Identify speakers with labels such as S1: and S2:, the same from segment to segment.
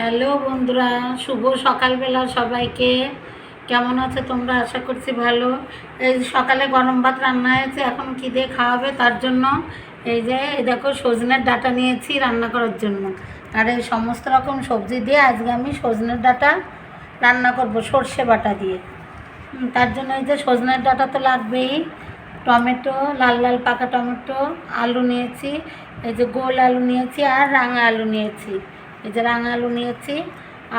S1: Hello বন্ধুরা, শুভ সকালবেলা সবাইকে। কেমন আছে তোমরা? আশা করছি ভালো। এই সকালে গরম ভাত রান্না হয়েছে, এখন কী দিয়ে খাওয়াবে তার জন্য এই যে, এই দেখো সজনের ডাটা নিয়েছি রান্না করার জন্য। আর এই সমস্ত রকম সবজি দিয়ে আজকে আমি সজনের ডাটা রান্না করব, সর্ষে বাটা দিয়ে। তার জন্য এই যে সজনের ডাটা তো লাগবেই। টমেটো, লাল লাল পাকা টমেটো, আলু নিয়েছি, এই যে গোল আলু নিয়েছি আর রাঙা আলু নিয়েছি। এই যে রাঙা আলু নিয়েছি,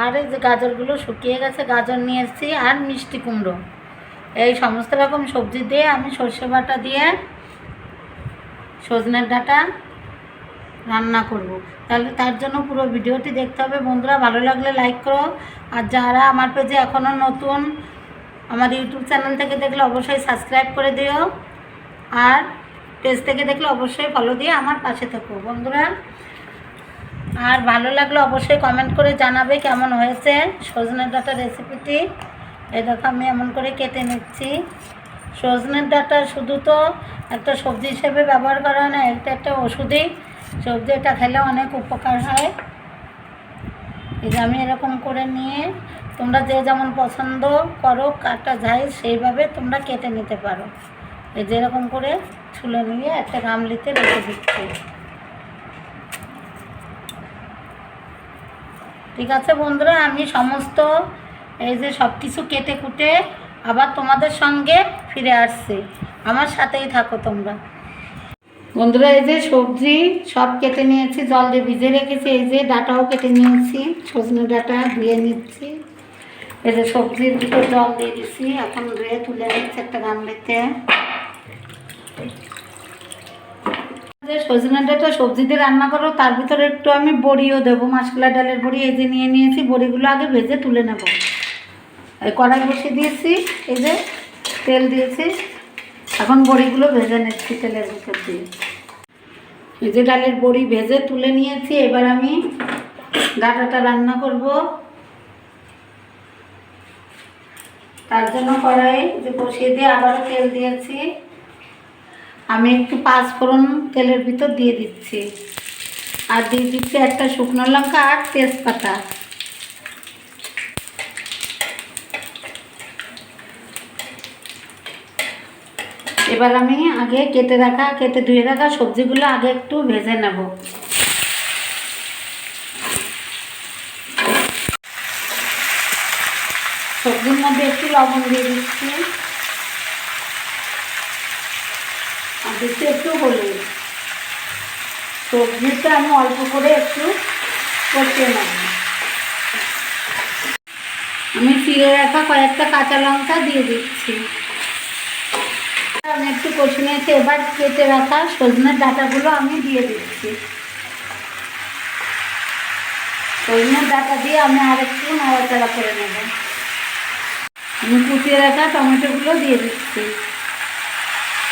S1: আর এই যে গাজরগুলো শুকিয়ে গেছে, গাজর নিয়েছি আর মিষ্টি কুমড়ো। এই সমস্ত রকম সবজি দিয়ে আমি সর্ষে বাটা দিয়ে সজনের ডাটা রান্না করব। তাহলে তার জন্য পুরো ভিডিওটি দেখতে হবে। বন্ধুরা, ভালো লাগলে লাইক করো। আর যারা আমার পেজে এখনও নতুন, আমার ইউটিউব চ্যানেল থেকে দেখলে অবশ্যই সাবস্ক্রাইব করে দিও। আর পেজ থেকে দেখলে অবশ্যই ফলো দিয়ে আমার পাশে থেকো। বন্ধুরা আর ভালো লাগলে অবশ্যই কমেন্ট করে জানাবে কেমন হয়েছে সজনের ডাটা রেসিপিটি দেখো, আমি এমন করে কেটে নিচ্ছি। সজনের ডাটা শুধু তো একটা সবজি হিসেবে ব্যবহার করা হয় না, এটা একটা ওষুধই। সবজি এটা খেলে অনেক উপকার হয়। এই যে আমি এরকম করে নিয়ে, তোমরা যে যেমন পছন্দ করো, কাটা যায় সেইভাবে তোমরা কেটে নিতে পারো। এই যে এরকম করে ছুলে নিয়ে একটা গামলিতে রেখে দিচ্ছি। ঠিক আছে বন্ধুরা, আমি সমস্ত এই যে সব কিছু কেটে কুটে আবার তোমাদের সঙ্গে ফিরে আসছি। আমার সাথেই থাকো তোমরা। বন্ধুরা, এই যে সবজি সব কেটে নিয়েছি, জল দিয়ে ভিজে রেখেছি, এই যে ডাটাও কেটে নিয়েছি, সজনে ডাটা ধুয়ে নিচ্ছি। এই যে সবজির ভিতর জল দিয়ে দিচ্ছি এখন ধুয়ে তুলে নিচ্ছি একটা গামলিতে। সজনে ডাটা সবজি দিয়ে রান্না করো, তার ভিতরে একটু আমি বড়িও দেবো মাসকলা ডালের বড়ি এই যে নিয়ে নিয়েছি, বড়িগুলো আগে ভেজে তুলে নেব। এই কড়াই বসিয়ে দিয়েছি, এই যে তেল দিয়েছি, এখন বড়িগুলো ভেজে নিচ্ছি তেলের ভিতর দিয়ে। এই যে ডালের বড়ি ভেজে তুলে নিয়েছি, এবার আমি ডাটাটা রান্না করব। তার জন্য কড়াই যে বসিয়ে দিয়ে আবারও তেল দিয়েছি। আমি একটু পাঁচ ফোড়ন তেলের ভিতর দিয়ে দিচ্ছি। আর দিয়ে দিচ্ছি একটা শুকনো লঙ্কা আর তেজপাতা। এবার আমি আগে কেটে রাখা, কেটে ধুয়ে রাখা সবজিগুলো আগে একটু ভেজে নেব। সবজির মধ্যে একটু লবণ দিয়ে দিচ্ছি আর দিচ্ছি একটু হলুদ সবজিটা আমি অল্প করে একটু কষিয়ে নেব। আমি চিড়ে রাখা কয়েকটা কাঁচা লঙ্কা দিয়ে দিচ্ছি। আমি একটু কষে নিয়েছি, এবার কেটে রাখা সজনের ডাটাগুলো আমি দিয়ে দিচ্ছি। সজনের ডাটা দিয়ে আমি আর একটু নাড়াচাড়া করে নেব। আমি কুচিয়ে রাখা টমেটোগুলো দিয়ে দিচ্ছি।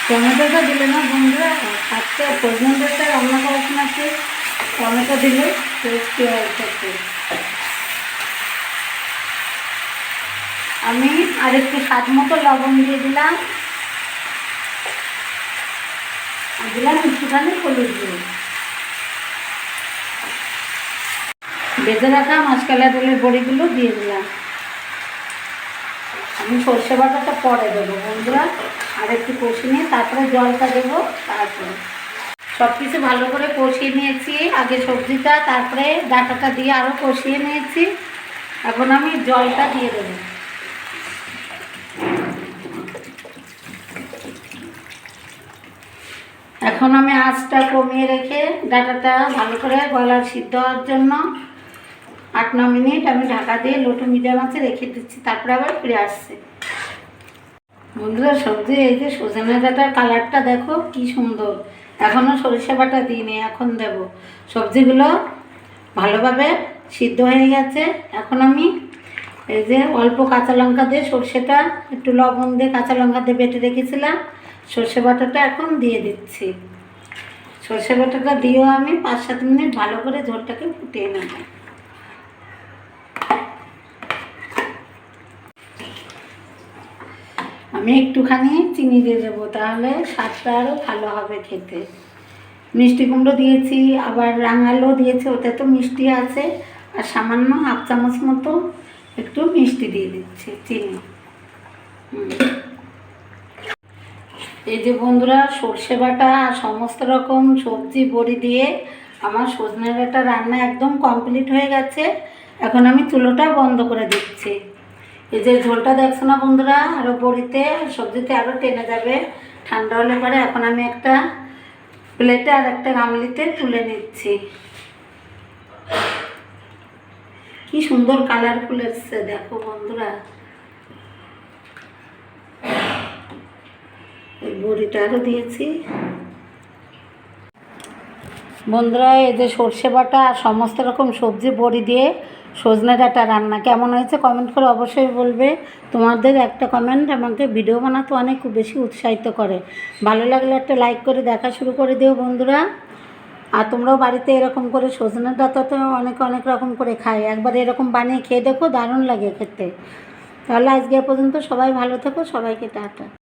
S1: টমেটোটা দিলে না বন্ধুরা, আজকে ডাটা রান্না করার সময় টমেটো দিলে টেস্টি হয় আমি আর একটু স্বাদ মতো লবণ দিয়ে দিলাম। দিলাম একটুখানি হলুদ গুঁড়ো। বেঁধে রাখা মাছকালা তেলের বড়িগুলো দিয়ে দিলাম। আমি সর্ষে বাটাটা পরে দেবো বন্ধুরা। আর একটু কষিয়ে নিয়ে তারপরে জলটা দেবো, তারপরে। সব কিছু ভালো করে কষিয়ে নিয়েছি, আগে সবজিটা, তারপরে ডাটাটা দিয়ে আরও কষিয়ে নিয়েছি। এখন আমি জলটা দিয়ে দেবো। এখন আমি আঁচটা কমিয়ে রেখে ডাটাটা ভালো করে গলার সিদ্ধ হওয়ার জন্য আট, ন মিনিট আমি ঢাকা দিয়ে লোটো মিডিয়াম আছে রেখে দিচ্ছি, তারপরে আবার ফিরে আসছে। বন্ধুরা সবজি এই যে সজনে ডাটার কালারটা দেখো, কি সুন্দর। এখনও সরিষা বাটা দিইনি, এখন দেব। সবজিগুলো ভালোভাবে সিদ্ধ হয়ে গেছে। এখন আমি এই যে অল্প কাঁচা লঙ্কা দিয়ে সর্ষেটা, একটু লবণ দিয়ে কাঁচা লঙ্কা দিয়ে বেটে রেখেছিলাম। সর্ষে বাটাটা এখন দিয়ে দিচ্ছি। সর্ষে বাটাটা দিয়েও আমি পাঁচ, সাত মিনিট ভালো করে ঝোলটাকে ফুটিয়ে নেব। আমি একটুখানি চিনি দিয়ে দেবো, তাহলে স্বাদটা আরও ভালো হবে খেতে। মিষ্টি কুমড়ো দিয়েছি, আবার রাঙালো দিয়েছি, ওতে তো মিষ্টি আছে। আর সামান্য হাফ চামচ মতো একটু মিষ্টি দিয়ে দিচ্ছি, চিনি। এই যে বন্ধুরা, সর্ষে বাটা আর সমস্ত রকম সবজি বড়ি দিয়ে আমার সজনে ডাঁটা রান্না একদম কমপ্লিট হয়ে গেছে। এখন আমি চুলোটা বন্ধ করে দিচ্ছি। এই যে ঝোলটা দেখছ না বন্ধুরা? আরও বড়িতে, সবজিতে আরও টেনে যাবে। ঠান্ডা হলে পরে এখন আমি একটা প্লেটে আর একটা গামলিতে তুলে নিচ্ছি। কি সুন্দর কালারফুল এসছে, দেখো বন্ধুরা। বড়িটা আরও দিয়েছি। বন্ধুরা, এই যে সর্ষে বাটা আর সমস্ত রকম সবজি বড়ি দিয়ে সজনে ডাঁটা রান্না, কেমন হয়েছে কমেন্ট করে অবশ্যই বলবে। তোমাদের একটা কমেন্ট আমাকে ভিডিও বানাতে অনেক বেশি উৎসাহিত করে। ভালো লাগলে একটা লাইক করে দেখা শুরু করে দিও বন্ধুরা। আর তোমরাও বাড়িতে এরকম করে সজনে ডাঁটা তো অনেক অনেক রকম করে খায়। একবার এরকম বানিয়ে খেয়ে দেখো, দারুণ লাগে খেতে। তাহলে আজকে পর্যন্ত সবাই ভালো থেকো, সবাইকে টাটা।